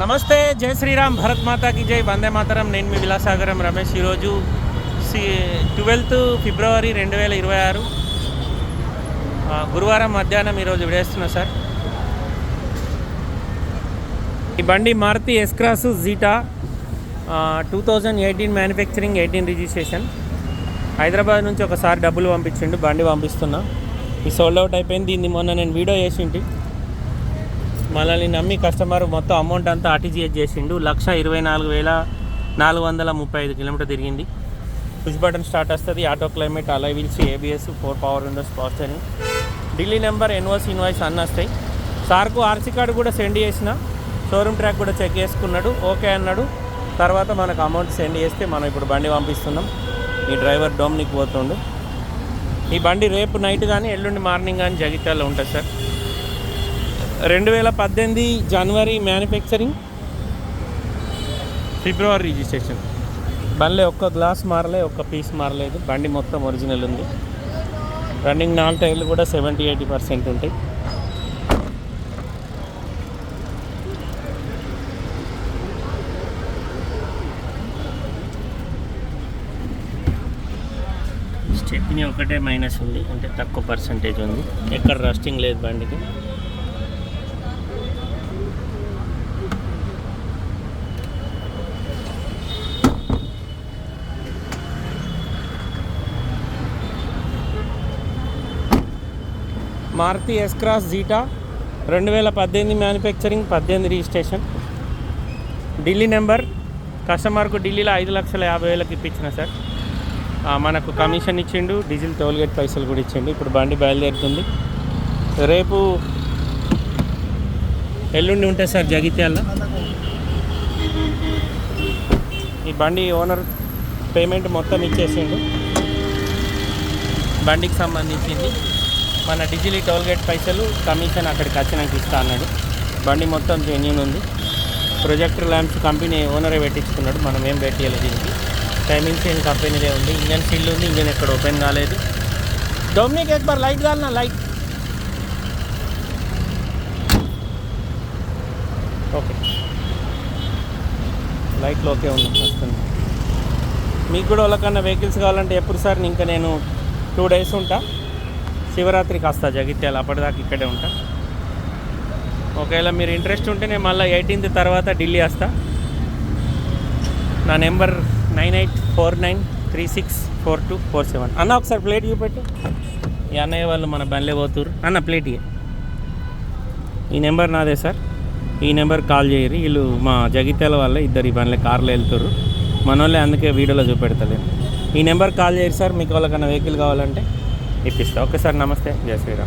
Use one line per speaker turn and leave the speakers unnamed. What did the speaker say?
నమస్తే జై శ్రీరామ్ భరత్ మాతాకి జై వందే మాతరం. నేను మీ విలాసాగరం రమేష్. ఈరోజు సి ట్వెల్త్ ఫిబ్రవరి రెండు వేల ఇరవై ఆరు. గురువారం మధ్యాహ్నం ఈరోజు విడేస్తున్నా సార్. ఈ బండి Maruti S Cross Zeta two thousand eighteen manufacturing eighteen registration Hyderabad నుంచి ఒకసారి డబ్బులు పంపించిండు బండి పంపిస్తున్నా. ఈ సోల్డ్ అవుట్ అయిపోయింది. దీన్ని మొన్న నేను వీడియో చేసింటి. మనల్ని నమ్మి కస్టమర్ మొత్తం అమౌంట్ అంతా ఆర్టీజీఎస్ చేసిండు. లక్ష ఇరవై నాలుగు వేల నాలుగు వందల ముప్పై ఐదు కిలోమీటర్ తిరిగింది. పుష్ బటన్ స్టార్ట్ వస్తుంది. Auto climate alloy wheels ABS four power windows pastor Delhi number ఎన్వాస్ ఇన్వాయిస్ అన్నీ వస్తాయి. సార్కు ఆర్సీ కార్డు కూడా సెండ్ చేసిన. షోరూమ్ ట్రాక్ కూడా చెక్ చేసుకున్నాడు. ఓకే అన్నాడు. తర్వాత మనకు అమౌంట్ సెండ్ చేస్తే మనం ఇప్పుడు బండి పంపిస్తున్నాం. ఈ డ్రైవర్ డోమ్నికి పోతుండు. ఈ బండి రేపు నైట్ కానీ ఎల్లుండి మార్నింగ్ కానీ జగిత్యాలలో ఉంటుంది సార్. రెండు వేల పద్దెనిమిది జనవరి మ్యానుఫ్యాక్చరింగ్. ఫిబ్రవరి రిజిస్ట్రేషన్. బండిలో ఒక్క గ్లాస్ మారలే ఒక్క పీస్ మారలేదు. బండి మొత్తం ఒరిజినల్ ఉంది. రన్నింగ్ నాలుగు టైర్లు కూడా సెవెంటీ ఎయిటీ పర్సెంట్ ఉంటాయి. స్టెప్ని ఒకటే మైనస్ ఉంది అంటే తక్కువ పర్సంటేజ్ ఉంది. ఎక్కడ రస్టింగ్ లేదు బండికి. మారుతి ఎస్క్రాస్ జీటా రెండు వేల పద్దెనిమిది మ్యానుఫ్యాక్చరింగ్ పద్దెనిమిది రిజిస్ట్రేషన్ ఢిల్లీ నెంబర్ కస్టమర్కు ఢిల్లీలో ఐదు లక్షల యాభై వేలకు ఇప్పించిన సార్. మనకు కమిషన్ ఇచ్చిండు డీజిల్ టోల్గేట్ పైసలు కూడా ఇచ్చిండు. ఇప్పుడు బండి బయలుదేరుతుంది. రేపు ఎల్లుండి ఉంటుంది సార్ జగిత్యాల. ఈ బండి ఓనర్ పేమెంట్ మొత్తం ఇచ్చేసిండు. బండికి సంబంధించింది. మన డిజిలీ టోల్గేట్ పైసలు కమిషన్ అక్కడికి వచ్చినాక ఇస్తా అన్నాడు. బండి మొత్తం జెన్యున్ ఉంది. ప్రొజెక్టర్ ల్యాంప్స్ కంపెనీ ఓనరే పెట్టించుకున్నాడు. మనం ఏం పెట్టేయాలి దీనికి. టైమింగ్ చేంజ్ కంపెనీదే ఉంది. ఇంజన్ ఫీల్డ్ ఉంది. ఇంజన్ ఎక్కడ ఓపెన్ కాలేదు. డొమినిక్ ఎక్బర్ లైట్ కాలనా లైట్. ఓకే. లైట్లు ఓకే ఉంది. వస్తుంది. మీకు కూడా వాళ్ళకన్నా వెహికల్స్ కావాలంటే ఎప్పుడు సార్? ఇంకా నేను టూ డేస్ ఉంటా. శివరాత్రి కాస్త జగిత్యాల అప్పటిదాకా ఇక్కడే ఉంటా. ఒకవేళ మీరు ఇంట్రెస్ట్ ఉంటే నేను మళ్ళీ ఎయిటీన్త్ తర్వాత ఢిల్లీ వస్తా. నా number nine eight four nine three six four two four seven. అన్న ఒకసారి ప్లేట్ చూపెట్టు. ఈ అన్నయ్య వాళ్ళు మన బండ్లే పోతురు అన్న ప్లేట్ ఈ నెంబర్ నాదే సార్. ఈ నెంబర్ కాల్ చేయరు. వీళ్ళు మా జగిత్యాల వాళ్ళే ఇద్దరు ఈ బండ్లే కార్లో వెళ్తారు మన వాళ్ళే అందుకే వీడియోలో చూపెడతలేను ఈ నెంబర్ కాల్ చేయరు సార్. మీకు వాళ్ళకన్నా వెహికల్ కావాలంటే ఇప్పిస్తా. ఓకే సార్ నమస్తే. జయ శ్రీరామ్.